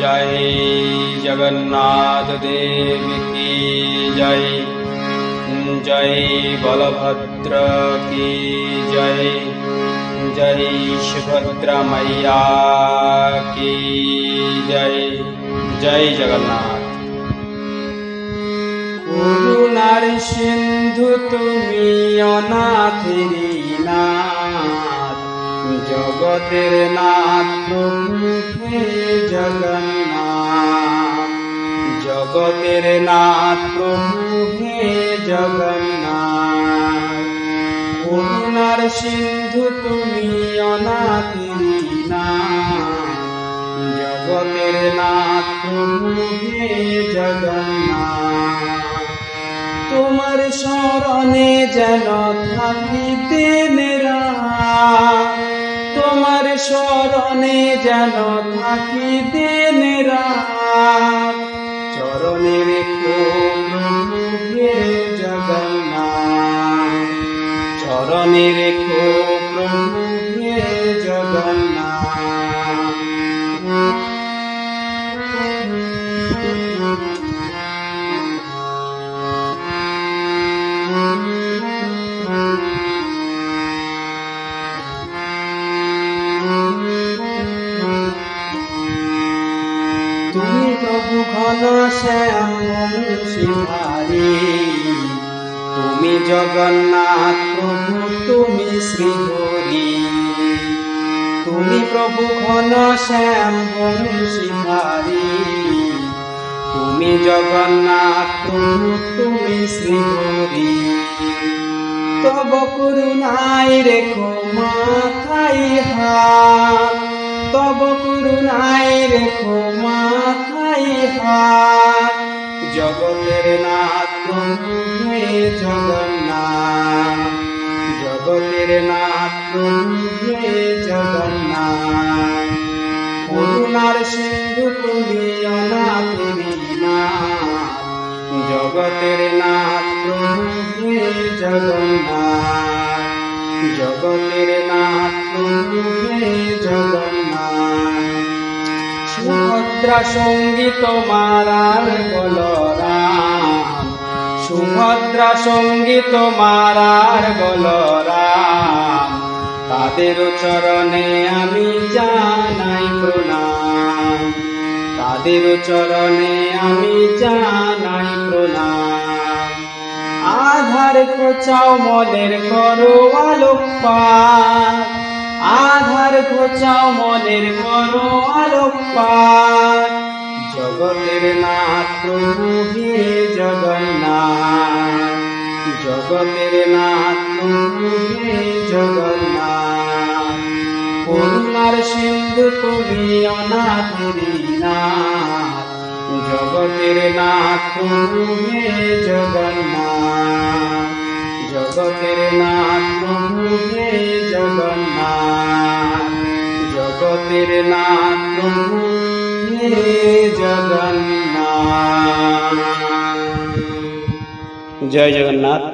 जय जगन्नाथ देव की जय जय बलभद्र की जय जय सुभद्रा मैया की जय जय जगन्नाथ করুণার সিন্ধু তুমি অনাথেরি নাথ জগতের নাথ জগন্নাথ। জগতের নাথ প্রভু হে জগন্নাথ। করুণার সিন্ধু তুমি অনাথেরি নাথ জগতের নাথ প্রভু জগন্নাথ। তোমার স্মরণে যেন থাকি দিন রাত। স্মরণে যেন থাকি দিন রাত। চরণের জগন্নাথ। চরণের রেখো শ্যাম তুমি জগন্নাথ, প্রভু, তুমি শ্রীহরি। তুমি প্রভু ঘন শ্যাম বংশীধারী তুমি জগন্নাথ, প্রভু, তুমি শ্রীহরি। তব করুণায় রেখো মাথায় হাত। তব করুণায় রেখো জগতের নাথ হে জগন্নাথ। জগতের নাথ হে জগন্নাথ। করুণার সিন্ধু, তুমি অনাথেরি নাথ জগতের নাথ হে জগন্নাথ। জগতের নাথ হে জগন্নাথ। সুভদ্রা সঙ্গী তোমার বলরাম সুভদ্রা সঙ্গী তোমার আর বলরাম তাদের চরণে আমি জানাই প্রণাম। তাদের চরণে আমি জানাই প্রণাম। আধার খোঁচাও মনের করো আলোকপাত। আধার খোঁচাও মনের করো আলোকপাত। জগতের নাথ হে জগন্নাথ। জগতের নাথ হে জগন্নাথ। করুণার সিন্ধু তুমি অনাথেরি নাথ। জগতের নাথ হে জগন্নাথ। জগতের নাথ জগতের নাথ প্রভু হে জগন্নাথ জয় জগন্নাথ